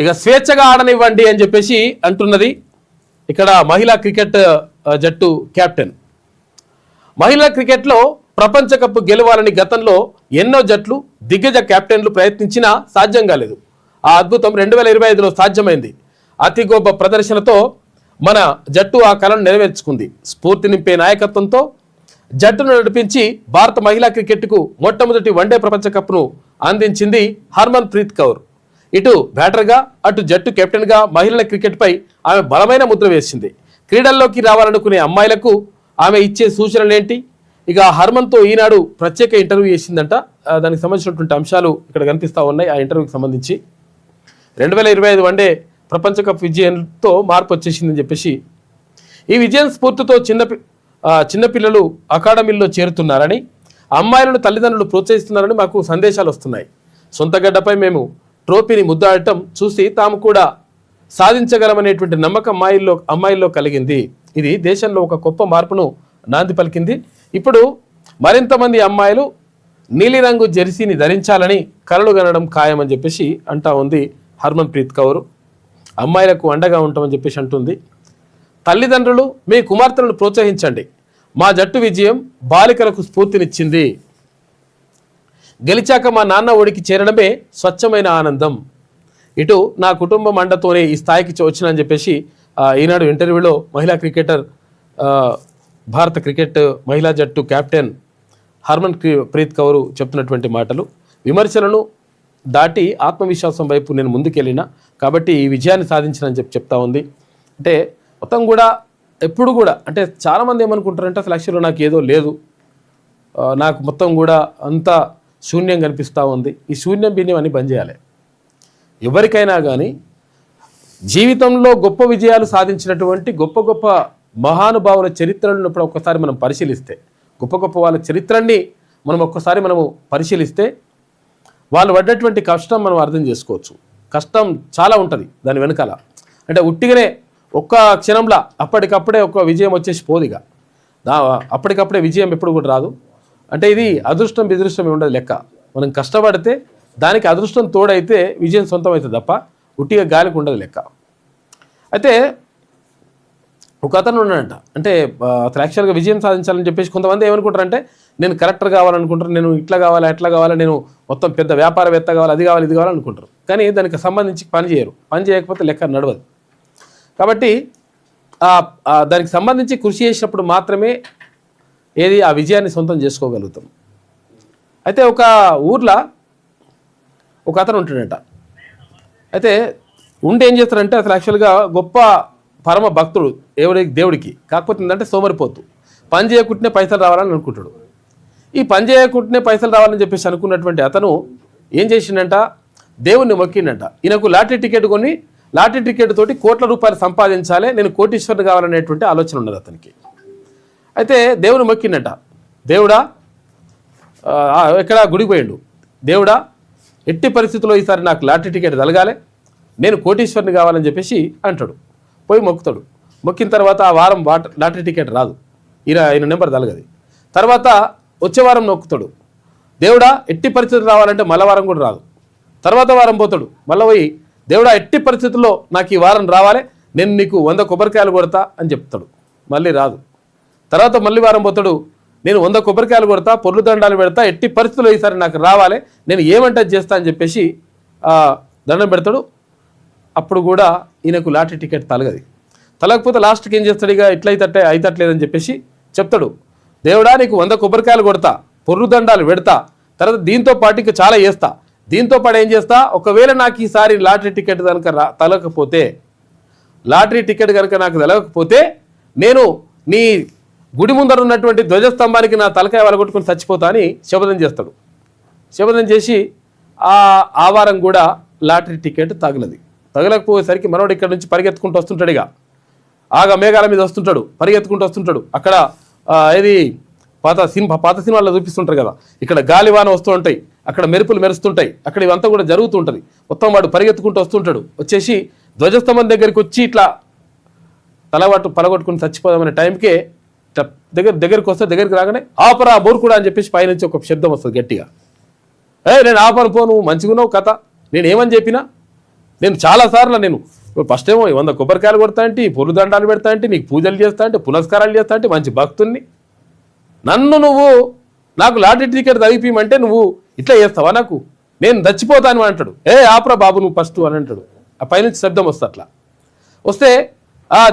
ఇక స్వేచ్ఛగా ఆడనివ్వండి అని చెప్పేసి అంటున్నది ఇక్కడ మహిళా క్రికెట్ జట్టు కెప్టెన్ మహిళా క్రికెట్లో ప్రపంచ కప్ గెలవాలని గతంలో ఎన్నో జట్లు దిగ్గజ కెప్టెన్లు ప్రయత్నించినా సాధ్యం కాలేదు. ఆ అద్భుతం రెండు వేల ఇరవై ఐదులో సాధ్యమైంది. అతి గొప్ప ప్రదర్శనతో మన జట్టు ఆ కళను నెరవేర్చుకుంది. స్ఫూర్తి నింపే నాయకత్వంతో జట్టును నడిపించి భారత మహిళా క్రికెట్కు మొట్టమొదటి వన్డే ప్రపంచ కప్ను అందించింది హర్మన్ ప్రీత్ కౌర్. ఇటు బ్యాటర్గా అటు జట్టు కెప్టెన్గా మహిళల క్రికెట్పై ఆమె బలమైన ముద్ర వేసింది. క్రీడల్లోకి రావాలనుకునే అమ్మాయిలకు ఆమె ఇచ్చే సూచనలేంటి? ఇక హర్మన్తో ఈనాడు ప్రత్యేక ఇంటర్వ్యూ చేసిందంట. దానికి సంబంధించినటువంటి అంశాలు ఇక్కడ కనిపిస్తూ ఉన్నాయి. ఆ ఇంటర్వ్యూకి సంబంధించి రెండు వేల ఇరవై ఐదు వన్డే ప్రపంచ కప్ విజయంతో మార్పు వచ్చేసిందని చెప్పేసి ఈ విజయం స్ఫూర్తితో చిన్న పి- చిన్నపిల్లలు అకాడమీల్లో చేరుతున్నారని అమ్మాయిలను తల్లిదండ్రులు ప్రోత్సహిస్తున్నారని మాకు సందేశాలు వస్తున్నాయి. సొంత గడ్డపై మేము ట్రోఫీని ముద్దాడటం చూసి తాము కూడా సాధించగలమనేటువంటి నమ్మకం అమ్మాయిల్లో అమ్మాయిల్లో కలిగింది. ఇది దేశంలో ఒక గొప్ప మార్పును నాంది పలికింది. ఇప్పుడు మరింత మంది అమ్మాయిలు నీలిరంగు జెర్సీని ధరించాలని కలలు గనడం ఖాయమని చెప్పేసి అంటా ఉంది హర్మన్ ప్రీత్ కౌర్. అమ్మాయిలకు అండగా ఉంటామని చెప్పేసి అంటుంది. తల్లిదండ్రులు మీ కుమార్తెలను ప్రోత్సహించండి. మా జట్టు విజయం బాలికలకు స్ఫూర్తినిచ్చింది. గెలిచాక మా నాన్న ఒడికి చేరడమే స్వచ్ఛమైన ఆనందం. ఇటు నా కుటుంబం అండతోనే ఈ స్థాయికి వచ్చినని చెప్పేసి ఈనాడు ఇంటర్వ్యూలో మహిళా క్రికెటర్ భారత క్రికెట్ మహిళా జట్టు కెప్టెన్ హర్మన్ ప్రీత్ కౌర్ చెప్తున్నటువంటి మాటలు. విమర్శలను దాటి ఆత్మవిశ్వాసం వైపు నేను ముందుకెళ్ళిన కాబట్టి ఈ విజయాన్ని సాధించినని చెప్పి చెప్తా ఉంది. అంటే మొత్తం కూడా ఎప్పుడు కూడా అంటే చాలామంది ఏమనుకుంటారంటే అసలు యాక్చువల్గా నాకు ఏదో లేదు. నాకు మొత్తం కూడా అంతా శూన్యం కనిపిస్తూ ఉంది. ఈ శూన్యం బిన్యం అని పనిచేయాలి చేయాలి. ఎవరికైనా కానీ జీవితంలో గొప్ప విజయాలు సాధించినటువంటి గొప్ప గొప్ప మహానుభావుల చరిత్రలను ఇప్పుడు ఒక్కసారి మనం పరిశీలిస్తే గొప్ప గొప్ప వాళ్ళ చరిత్రని మనం ఒక్కసారి మనము పరిశీలిస్తే వాళ్ళు పడ్డటువంటి కష్టం మనం అర్థం చేసుకోవచ్చు. కష్టం చాలా ఉంటుంది దాని వెనకాల. అంటే ఉట్టిగానే ఒక్క క్షణంలో అప్పటికప్పుడే ఒక విజయం వచ్చేసి పోదిగా దా అప్పటికప్పుడే విజయం ఎప్పుడు కూడా రాదు. అంటే ఇది అదృష్టం బిదృష్టం ఉండదు లెక్క. మనం కష్టపడితే దానికి అదృష్టం తోడైతే విజయం సొంతం అవుతుంది తప్ప ఉట్టిగా గాలికి ఉండదు లెక్క. అయితే ఒక అతను ఉన్నాడంట. అంటే అతను యాక్చువల్గా విజయం సాధించాలని చెప్పేసి కొంతమంది ఏమనుకుంటారంటే నేను కరెక్టర్ కావాలనుకుంటారు నేను ఇట్లా కావాలి ఎట్లా కావాలి నేను మొత్తం పెద్ద వ్యాపారవేత్త కావాలి అది కావాలి ఇది కావాలి అనుకుంటారు. కానీ దానికి సంబంధించి పని చేయరు. పని చేయకపోతే లెక్క నడవదు. కాబట్టి దానికి సంబంధించి కృషి చేసినప్పుడు మాత్రమే ఏది ఆ విజయాన్ని సొంతం చేసుకోగలుగుతాం. అయితే ఒక ఊర్లో ఒక అతను ఉంటాడట అయితే ఉంటే ఏం చేస్తారంటే అసలు యాక్చువల్గా గొప్ప పరమ భక్తుడు ఎవరి దేవుడికి. కాకపోతే ఏంటంటే సోమరిపోతు. పని చేయకుంటేనే పైసలు రావాలని అనుకుంటాడు. ఈ పని చేయకుంటేనే పైసలు రావాలని చెప్పేసి అనుకున్నటువంటి అతను ఏం చేసిండంట? దేవుణ్ణి మొక్కిండంట. ఈయనకు లాటరీ టికెట్ కొని లాటరీ టికెట్ తోటి కోట్ల రూపాయలు సంపాదించాలి నేను కోటీశ్వరుని కావాలనేటువంటి ఆలోచన ఉన్నది అతనికి. అయితే దేవుని మొక్కిండట దేవుడా ఎక్కడ గుడికి పోయిండు? దేవుడా ఎట్టి పరిస్థితుల్లో ఈసారి నాకు లాటరీ టికెట్ తలగాలి? నేను కోటీశ్వరుని కావాలని చెప్పేసి అంటాడు. పోయి మొక్కుతాడు. మొక్కిన తర్వాత ఆ వారం లాటరీ టికెట్ రాదు. ఈయన ఆయన నెంబర్ తలగది. తర్వాత వచ్చే వారం నొక్కుతాడు. దేవుడా ఎట్టి పరిస్థితులు రావాలంటే మళ్ళా వారం కూడా రాదు. తర్వాత వారం పోతాడు. మళ్ళీ పోయి దేవుడా ఎట్టి పరిస్థితుల్లో నాకు ఈ వారం రావాలి? నేను నీకు వంద కొబ్బరికాయలు కొడతా అని చెప్తాడు. మళ్ళీ రాదు. తర్వాత మళ్ళీ వారం పోతాడు. నేను వంద కొబ్బరికాయలు కొడతా పొర్లు దండాలు పెడతా ఎట్టి పరిస్థితుల్లో ఈసారి నాకు రావాలి. నేను ఏమంటే చేస్తా అని చెప్పేసి దండం పెడతాడు. అప్పుడు కూడా ఈయనకు లాటరీ టికెట్ తలగది. తలగకపోతే లాస్ట్కి ఏం చేస్తాడు ఇక? ఇట్లయితట్టే అయితట్లేదని చెప్పేసి చెప్తాడు. దేవుడా నీకు వంద కొబ్బరికాయలు కొడతా పొర్రు దండాలు పెడతా తర్వాత దీంతో పాటు ఇక చాలా చేస్తా. దీంతో పాటు ఏం చేస్తా? ఒకవేళ నాకు ఈసారి లాటరీ టికెట్ కనుక రా తలకపోతే లాటరీ టికెట్ కనుక నాకు తలగకపోతే నేను నీ గుడి ముందర ఉన్నటువంటి ధ్వజస్తంభానికి నా తలకాయ వలగొట్టుకుని చచ్చిపోతా అని శపథం చేస్తాడు. శపథం చేసి ఆ ఆవారం కూడా లాటరీ టికెట్ తగలది. తగలకపోయేసరికి మనోడు ఇక్కడ నుంచి పరిగెత్తుకుంటూ వస్తుంటాడు ఇక. ఆగా మేఘాల మీద వస్తుంటాడు పరిగెత్తుకుంటూ వస్తుంటాడు. అక్కడ ఏది పాత సినిమా పాత సినిమాల్లో చూపిస్తుంటారు కదా. ఇక్కడ గాలివాన వస్తూ ఉంటాయి అక్కడ మెరుపులు మెరుస్తుంటాయి అక్కడ ఇవంతా కూడా జరుగుతూ ఉంటుంది. మొత్తం వాడు పరిగెత్తుకుంటూ వస్తుంటాడు. వచ్చేసి ధ్వజస్తంభం దగ్గరికి వచ్చి ఇట్లా తలవాటు పలగొట్టుకుని చచ్చిపోదామనే టైంకే దగ్గర దగ్గరికి వస్తే దగ్గరికి రాగానే ఆపరా బోర్కుడా అని చెప్పేసి పైనుంచి ఒక శబ్దం వస్తుంది గట్టిగా. ఏ నేను ఆపను పో నువ్వు మంచిగున్నావు కథ. నేను ఏమని చెప్పినా? నేను చాలాసార్లు నేను ఫస్ట్ ఏమో వంద కొబ్బరికాయలు కొడతా అంటే పొరు దండాలు పెడతా నీకు పూజలు చేస్తాంటే పునస్కారాలు చేస్తాంటే మంచి భక్తుణ్ణి. నన్ను నువ్వు నాకు లాటరీ టికెట్ తగిపిమంటే నువ్వు ఇట్లా చేస్తావా నాకు? నేను చచ్చిపోతాను అంటాడు. ఏ ఆపరా బాబు నువ్వు ఫస్ట్ అని అంటాడు. ఆ పైనుంచి శబ్దం వస్తా అట్లా. వస్తే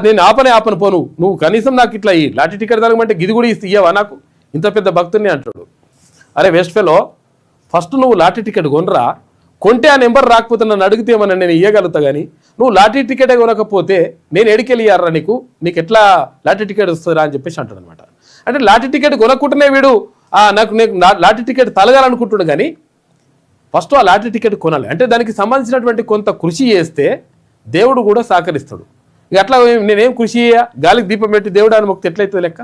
నేను ఆపనే ఆపను పోను. నువ్వు కనీసం నాకు ఇట్లా ఈ లాటరీ టికెట్ తగమంటే గిది కూడా ఇస్తే ఇయ్యవా నాకు? ఇంత పెద్ద భక్తుని అంటాడు. అరే వెస్ట్ ఫెలో ఫస్ట్ నువ్వు లాటరీ టికెట్ కొనరా కొంటే ఆ నెంబర్ రాకపోతే నన్ను అడుగుతేమని నేను ఇవ్వగలుగుతా కానీ నువ్వు లాటరీ టికెటే కొనకపోతే నేను ఎడికెళ్ళియారా నీకు? నీకు ఎట్లా లాటరీ టికెట్ వస్తుందా అని చెప్పేసి అంటాడు అనమాట అంటే లాటరీ టికెట్ కొనకుండానే వీడు నాకు నేను నా- లాటరీ టికెట్ తలగాలనుకుంటున్నాడు కానీ ఫస్ట్ ఆ లాటరీ టికెట్ కొనాలి. అంటే దానికి సంబంధించినటువంటి కొంత కృషి చేస్తే దేవుడు కూడా సహకరిస్తాడు. అట్లా నేనేం కృషి గాలికి దీపం పెట్టి దేవుడు అని మొక్కితే ఎట్లయితే లెక్క?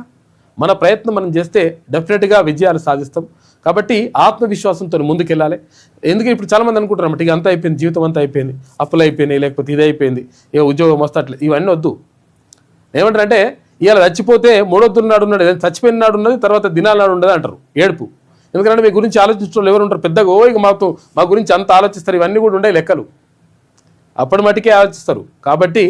మన ప్రయత్నం మనం చేస్తే డెఫినెట్గా విజయాలు సాధిస్తాం. కాబట్టి ఆత్మవిశ్వాసంతో ముందుకెళ్ళాలి. ఎందుకంటే ఇప్పుడు చాలామంది అనుకుంటారు ఇక అంతా అయిపోయింది జీవితం అంతా అయిపోయింది అప్పులు అయిపోయినాయి లేకపోతే ఇది అయిపోయింది ఇక ఉద్యోగం వస్తే అట్లా. ఇవన్నీ వద్దు. ఏమంటారంటే ఇవాళ చచ్చిపోతే మూడొద్దు నాడు ఉన్నాడు చచ్చిపోయిన నాడు ఉన్నది తర్వాత దినాల నాడు ఉండదు అంటారు ఏడుపు. ఎందుకంటే మీ గురించి ఆలోచించడం ఎవరు ఉంటారు? పెద్దగా ఓ ఇక మాతో మా గురించి అంత ఆలోచిస్తారు ఇవన్నీ కూడా ఉండే లెక్కలు. అప్పటి మటుకే ఆలోచిస్తారు. కాబట్టి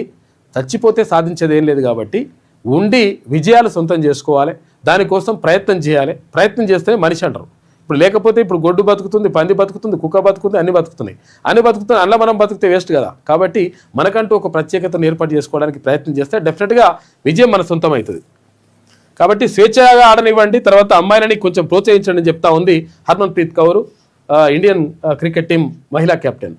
చచ్చిపోతే సాధించేది ఏం లేదు కాబట్టి ఉండి విజయాలు సొంతం చేసుకోవాలి. దానికోసం ప్రయత్నం చేయాలి. ప్రయత్నం చేస్తేనే మనిషి అంటారు. ఇప్పుడు లేకపోతే ఇప్పుడు గొడ్డు బతుకుతుంది పంది బతుకుతుంది కుక్క బతుకుతుంది అన్ని బతుకుతున్నాయి. అన్ని బతుకుతున్నాయి అందులో మనం బతికితే వేస్ట్ కదా. కాబట్టి మనకంటూ ఒక ప్రత్యేకతను ఏర్పాటు చేసుకోవడానికి ప్రయత్నం చేస్తే డెఫినెట్గా విజయం మన సొంతం అవుతుంది. కాబట్టి స్వేచ్ఛగా ఆడనివ్వండి. తర్వాత అమ్మాయిలని కొంచెం ప్రోత్సహించండి అని చెప్తా ఉంది Harmanpreet Kaur Indian cricket team మహిళా కెప్టెన్.